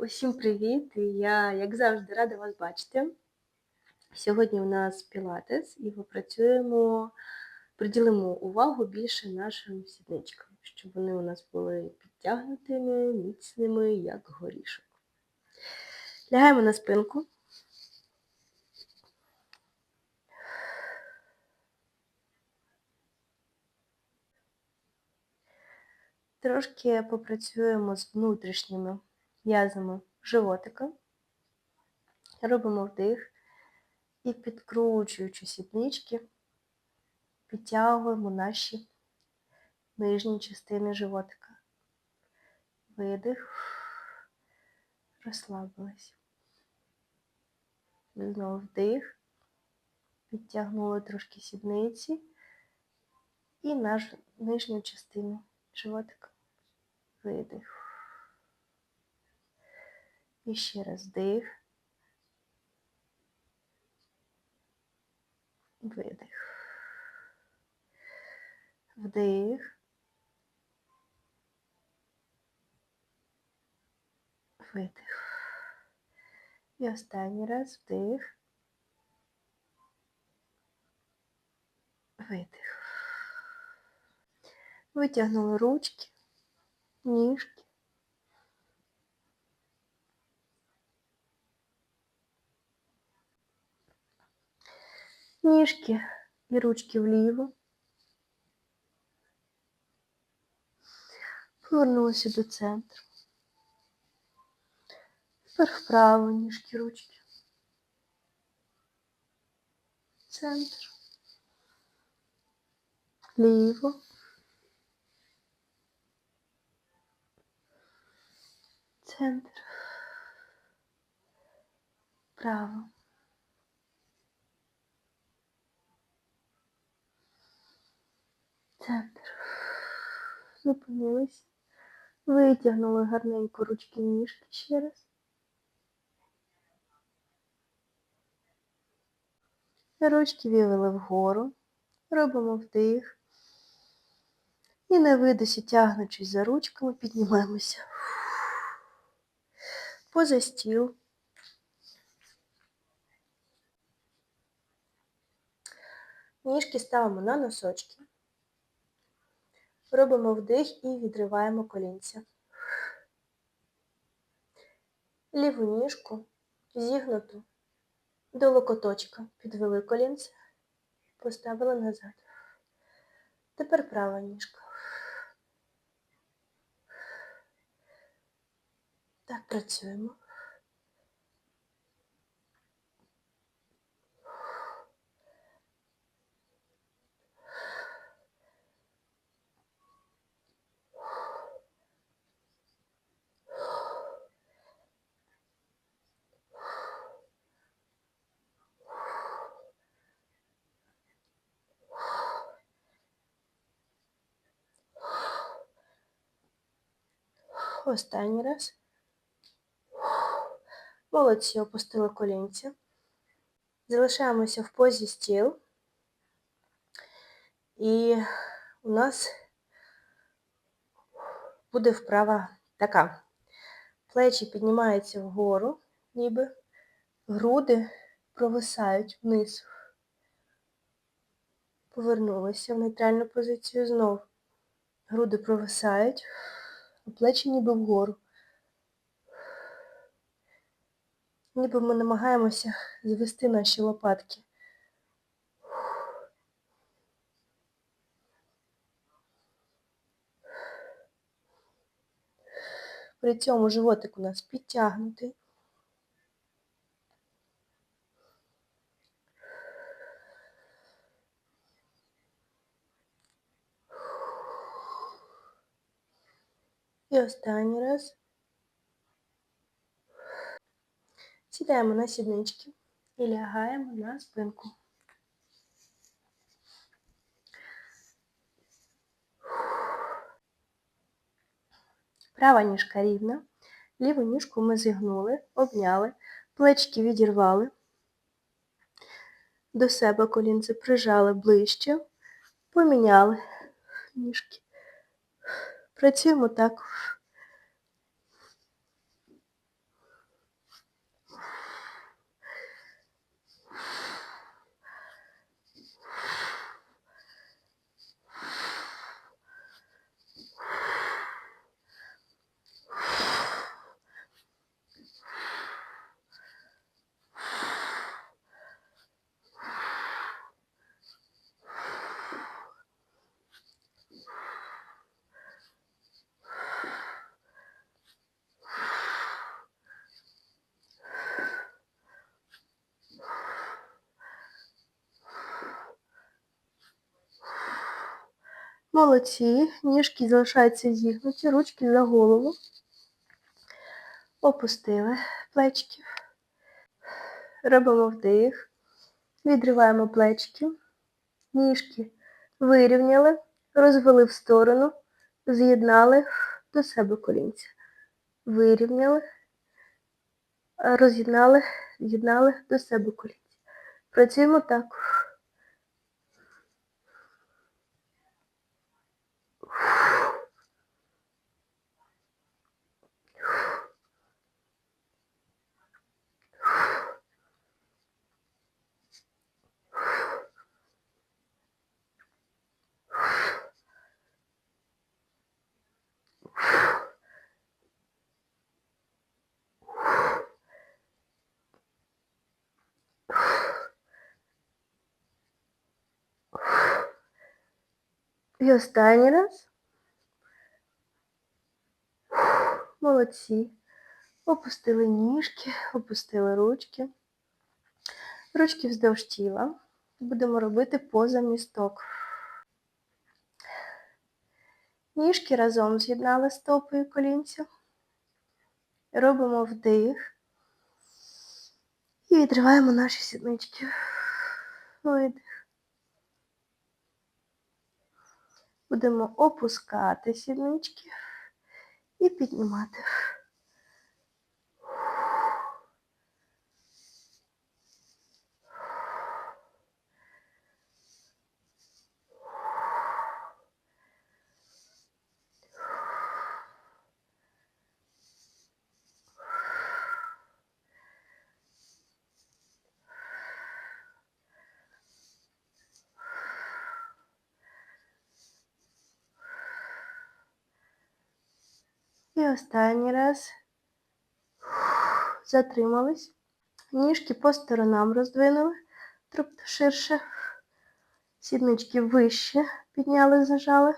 Усім привіт! Я, як завжди, рада вас бачити. Сьогодні у нас пілатес і попрацюємо, приділимо увагу більше нашим сідничкам, щоб вони у нас були підтягнутими, міцними, як горішок. Лягаємо на спинку. Трошки попрацюємо з внутрішніми м'язами животика. Робимо вдих і підкручуючи сіднички, підтягуємо наші нижні частини животика. Видих, розслабились. Знову вдих, підтягнули трошки сідниці і нашу нижню частину животика. Видих. І ще раз вдих. Видих. Вдих. Видих. І останній раз вдих. Видих. Витягнули ручки, ніжки. Ніжки і ручки вліво. Повернулися до центру. Тепер вправо ніжки, ручки. Центр. Ліво. Центр. Право. Центр. Зупинились. Витягнули гарненько ручки ніжки ще раз. Ручки вивели вгору. Робимо вдих. І на видосі, тягнучись за ручками, піднімаємося. Поза стіл. Ніжки ставимо на носочки. Робимо вдих і відриваємо колінця. Ліву ніжку зігнуту до локоточка. Підвели колінця, поставили назад. Тепер права ніжка. Так працюємо. Останній раз. Молодці, опустили колінця. Залишаємося в позі стіл. І у нас буде вправа така. Плечі піднімаються вгору, ніби груди провисають вниз. Повернулися в нейтральну позицію знов. Груди провисають, плечі ніби вгору. Ніби ми намагаємося звести наші лопатки. При цьому животик у нас підтягнутий. І останній раз. Сідаємо на сіднички і лягаємо на спинку. Права ніжка рівна, ліву ніжку ми зігнули, обняли, плечки відірвали, до себе колінце прижали ближче, поміняли ніжки. Працюємо так Молодці. Ніжки залишаються зігнуті, ручки за голову. Опустили плечки. Робимо вдих. Відриваємо плечки. Ніжки вирівняли, розвели в сторону, з'єднали до себе колінця. Вирівняли, роз'єднали, з'єднали до себе колінця. Працюємо так. І останній раз. Молодці. Опустили ніжки, опустили ручки. Ручки вздовж тіла. Будемо робити позамісток. Ніжки разом з'єднали стопи і колінця. Робимо вдих. І відриваємо наші сіднички. Видих. Будемо опускати сіднички і піднімати. Останній раз. Затримались. Ніжки по сторонам роздвинули, тобто ширше. Сіднички вище підняли, зажали.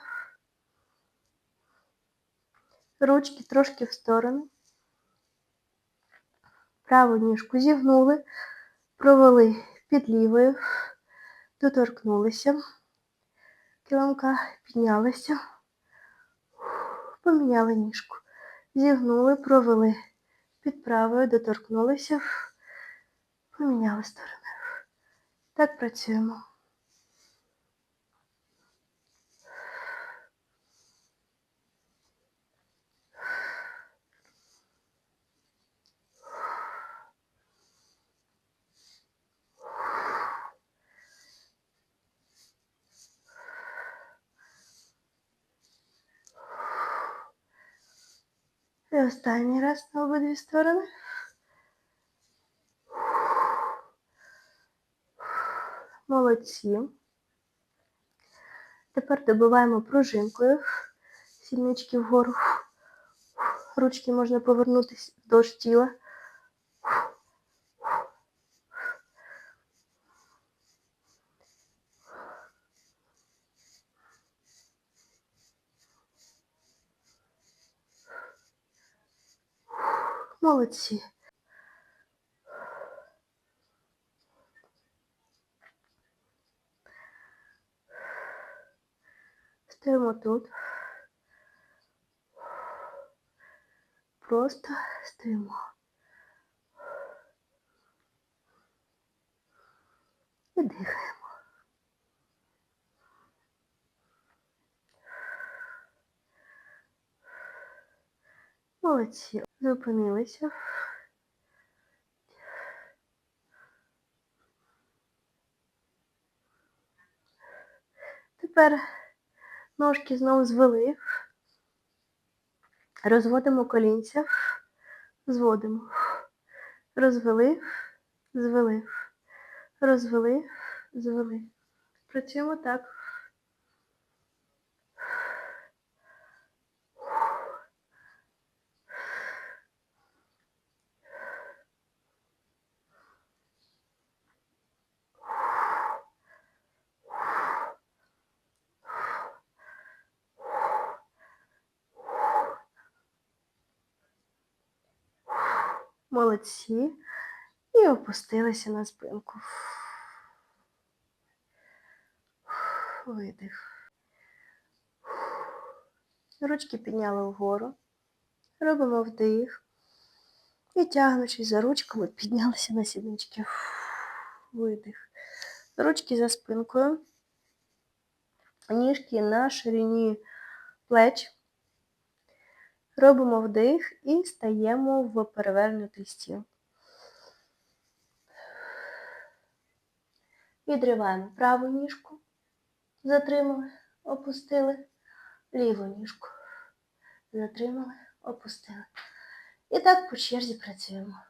Ручки трошки в сторону. Праву ніжку зігнули, провели під лівою, доторкнулися. Килимка піднялися, поміняли ніжку. Зігнули, провели під правою, доторкнулися, поміняли сторони. Так працюємо. І останній раз на обидві сторони. Молодці. Тепер добиваємо пружинкою. Сільнички вгору. Ручки можна повернутися вдовж тіла. Молодці. Стоїмо тут. Просто стоїмо. І дихаємо. Молодці. Зупинилися. Тепер ножки знову звели. Розводимо колінця. Зводимо. Розвели, звели. Розвели, звели. Працюємо так. Молодці. І опустилися на спинку. Видих. Ручки підняли вгору. Робимо вдих. І тягнучись за ручками, піднялися на сіднички. Видих. Ручки за спинкою. Ніжки на ширині плеч. Робимо вдих і стаємо в перевернутий стіл. Відриваємо праву ніжку, затримали, опустили, ліву ніжку. Затримали, опустили. І так по черзі працюємо.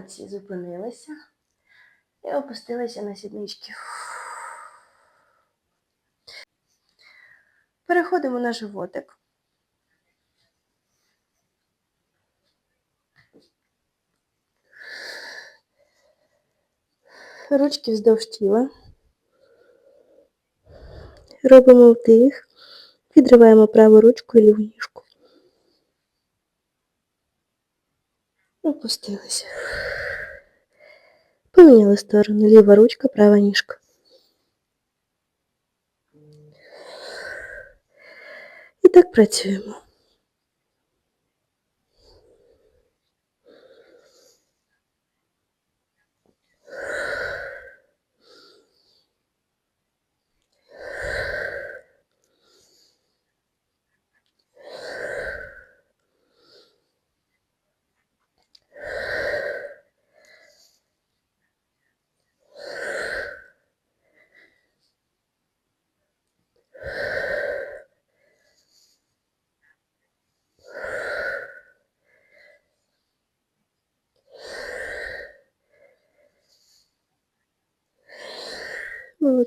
Молодці, зупинилися і опустилися на сіднички. Переходимо на животик. Ручки вздовж тіла. Робимо вдих. Відриваємо праву ручку і ліву ніжку. Опустилися. Поміняли сторону. Левая ручка, правая нишка. І так працюємо.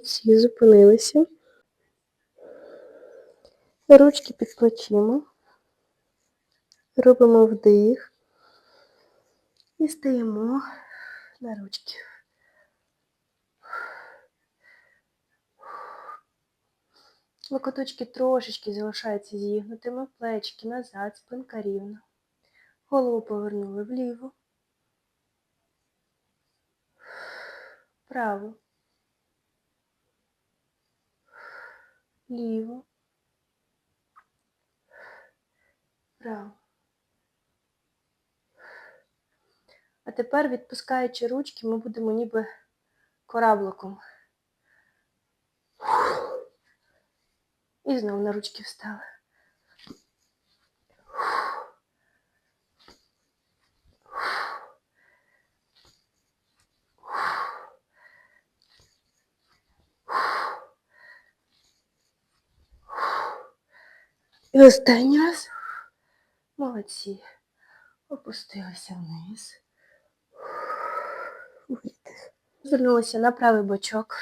Молодці, зупинилися. Ручки під плечима. Робимо вдих. І стаємо на ручки. Локоточки трошечки залишаються зігнутими, плечки назад, спинка рівна. Голову повернули вліво. Вправо. Ліво. Вправо. А тепер, відпускаючи ручки, ми будемо ніби корабликом. І знову на ручки встали. І останній раз. Молодці. Опустилися вниз. Видих. Звернулися на правий бочок.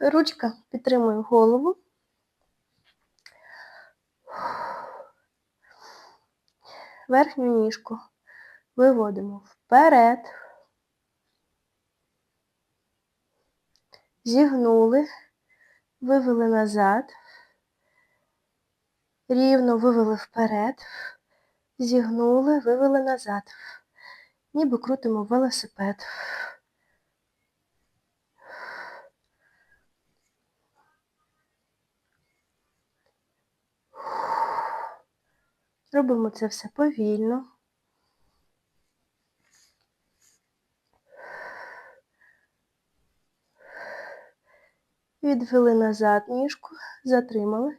Ручка підтримує голову. Верхню ніжку виводимо вперед. Зігнули, вивели назад. Рівно вивели вперед. Зігнули, вивели назад. Ніби крутимо велосипед. Робимо це все повільно. Відвели назад ніжку, затримали.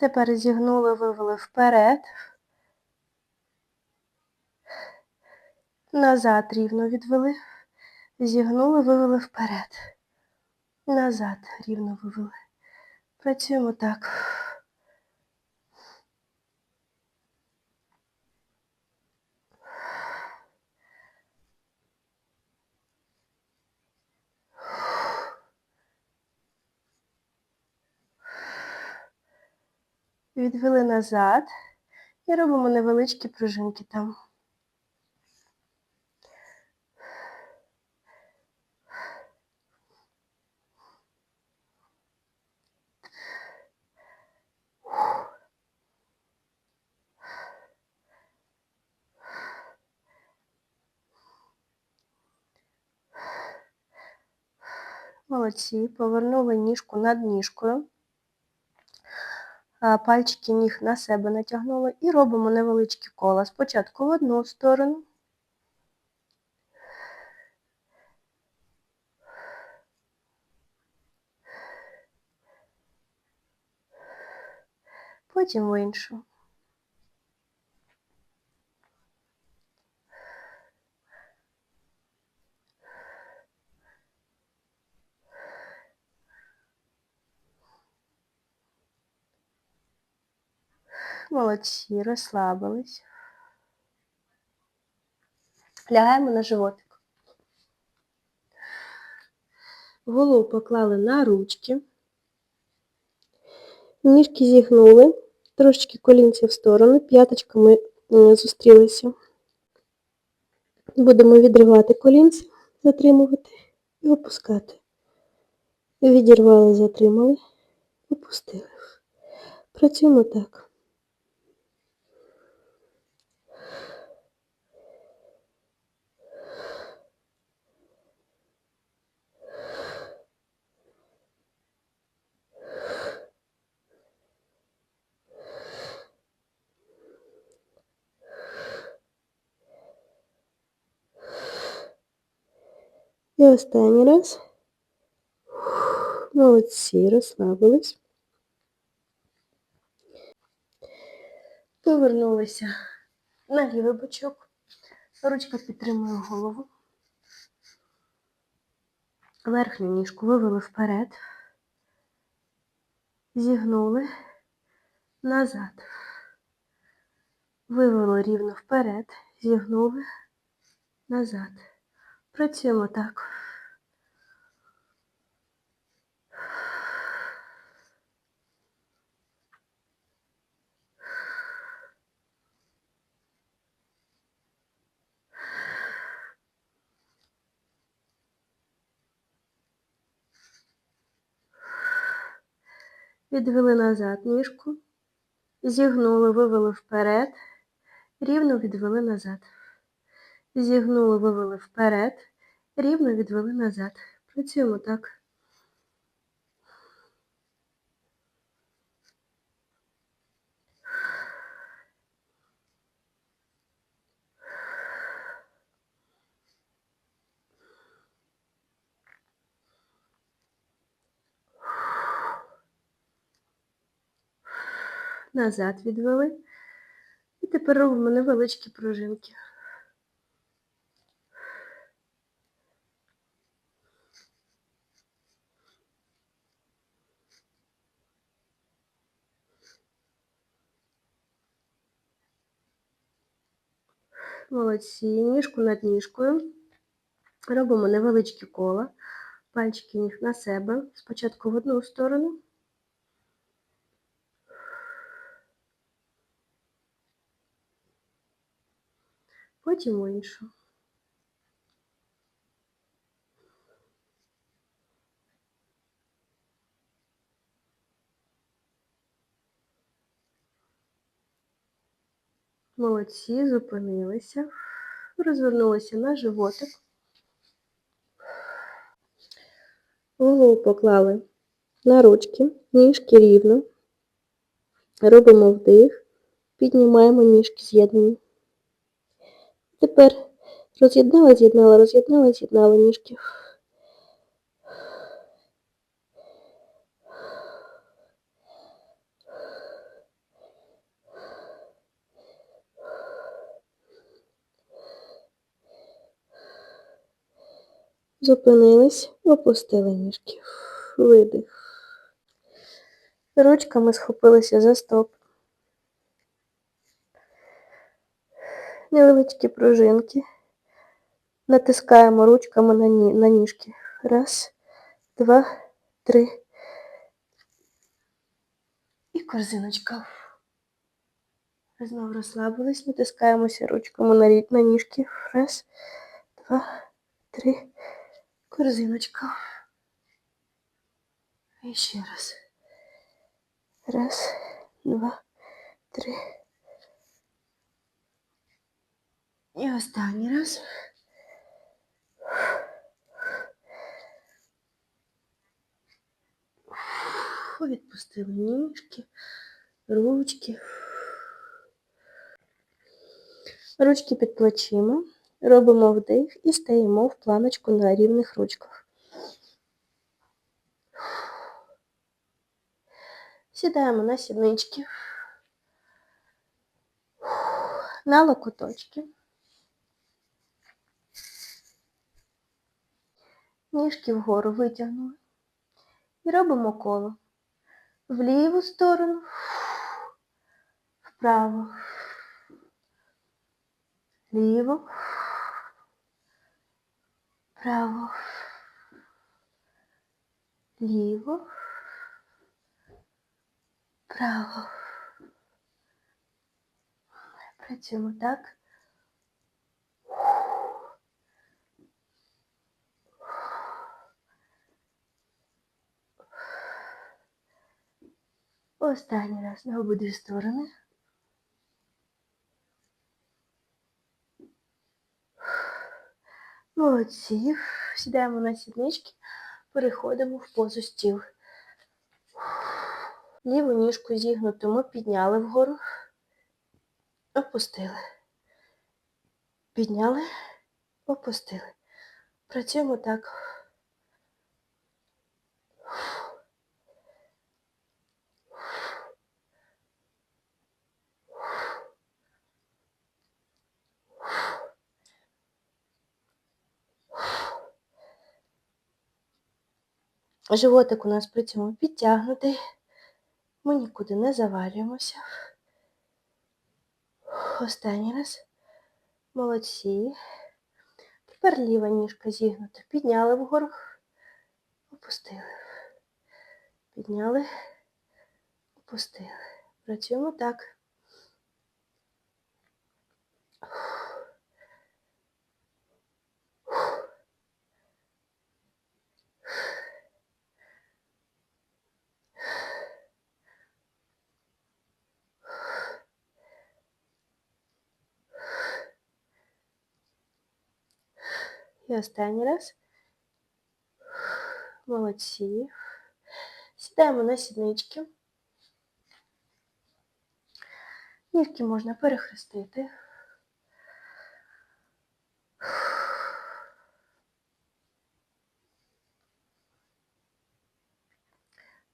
Тепер зігнули, вивели вперед. Назад рівно відвели. Зігнули, вивели вперед. Назад рівно вивели. Працюємо так. Відвели назад і робимо невеличкі пружинки там. Молодці. Повернули ніжку над ніжкою. Пальчики ніг на себе натягнули і робимо невеличкі кола. Спочатку в одну сторону. Потім в іншу. Молодці, розслабились. Лягаємо на животик. Голову поклали на ручки. Ніжки зігнули, трошечки колінці в сторону, п'яточками зустрілися. Будемо відривати колінці, затримувати і опускати. Відірвали, затримали, опустили. Працюємо так. І останній раз. Молодці, розслабились. Повернулися на лівий бочок. Ручка підтримує голову. Верхню ніжку вивели вперед. Зігнули назад. Вивели рівно вперед, зігнули назад. Працюємо так. Відвели назад ніжку, зігнули, вивели вперед, рівно відвели назад. Зігнули, вивели вперед, рівно відвели назад. Працюємо так. Назад відвели. І тепер робимо невеличкі пружинки. Молодці. Ніжку над ніжкою. Робимо невеличкі кола. Пальчики ніг на себе. Спочатку в одну сторону. Потім в іншу. Молодці, зупинилися, розвернулися на животик. Голову поклали на ручки, ніжки рівно. Робимо вдих, піднімаємо ніжки з'єднані. Тепер роз'єднали, з'єднали, роз'єднали, з'єднали ніжки. Зупинились, опустили ніжки. Видих. Ручками схопилися за стоп. Невеличкі пружинки. Натискаємо ручками на, ні, на ніжки. Раз, два, три. І корзиночка. Знову розслабились, натискаємося ручками на, на ніжки. Раз, два, три. Корзиночка. І ще раз. Раз, два, три. І останній раз. Відпустили ніжки, ручки. Ручки під плечима. Робимо вдих і стаємо в планочку на рівних ручках. Сідаємо на сіднички, на локоточки. Ніжки вгору витягнули. І робимо коло. В ліву сторону, вправо, ліво, право, ліво, право. Працюємо так. Останній раз на обидві сторони. Молодці. Сідаємо на сіднички, переходимо в позу стіл. Ліву ніжку зігнуту ми підняли вгору, опустили. Підняли, опустили. Працюємо так. Животик у нас при цьому підтягнутий. Ми нікуди не завалюємося. Останній раз. Молодці. Тепер ліва ніжка зігнута. Підняли вгору, опустили. Підняли, опустили. Працюємо так. І останній раз. Молодці. Сідаємо на сіднички. Ніжки можна перехрестити.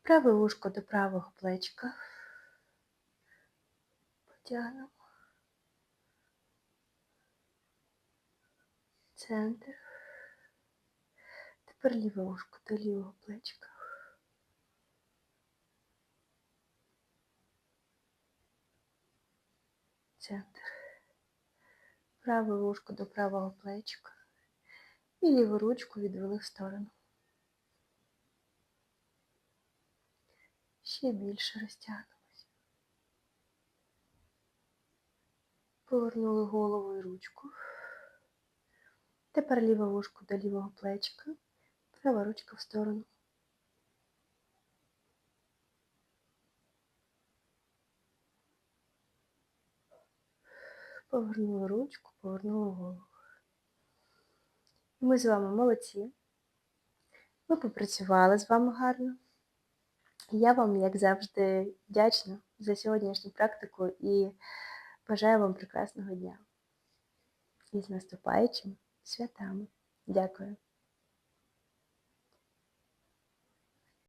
Праве вушко до правого плечка. Потягнемо. Центр. Тепер ліве вушко до лівого плечка. Центр. Праве вушко до правого плечка. І ліву ручку відвели в сторону. Ще більше розтягнемось. Повернули голову і ручку. Тепер ліве вушко до лівого плечка, права ручка в сторону. Повернули ручку, повернули голову. Ми з вами молодці. Ми попрацювали з вами гарно. Я вам, як завжди, вдячна за сьогоднішню практику і бажаю вам прекрасного дня. І з наступаючими святами. Дякую.